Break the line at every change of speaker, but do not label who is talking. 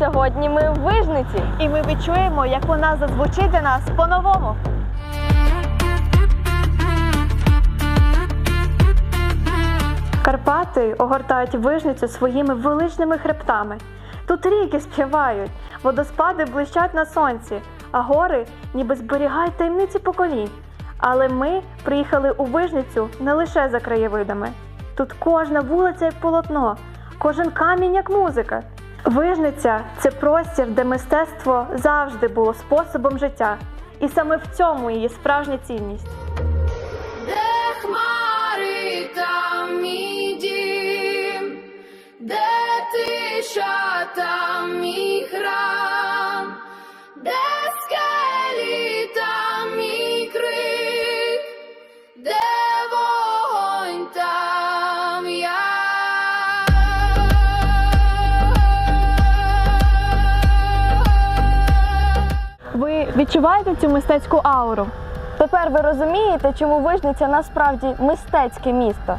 Сьогодні ми в Вижниці.
І ми відчуємо, як вона зазвучить для нас по-новому. Карпати огортають вижницю своїми величними хребтами. Тут ріки співають, водоспади блищать на сонці, а гори ніби зберігають таємниці поколінь. Але ми приїхали у вижницю не лише за краєвидами. Тут кожна вулиця як полотно, кожен камінь як музика. Вижниця це простір, де мистецтво завжди було способом життя. І саме в цьому її справжня цінність.
Де хмари там мій дім, де тиша там мій храм, де скелі там мій крик, де
Ви відчуваєте цю мистецьку ауру?
Тепер ви розумієте, чому Вижниця насправді мистецьке місто.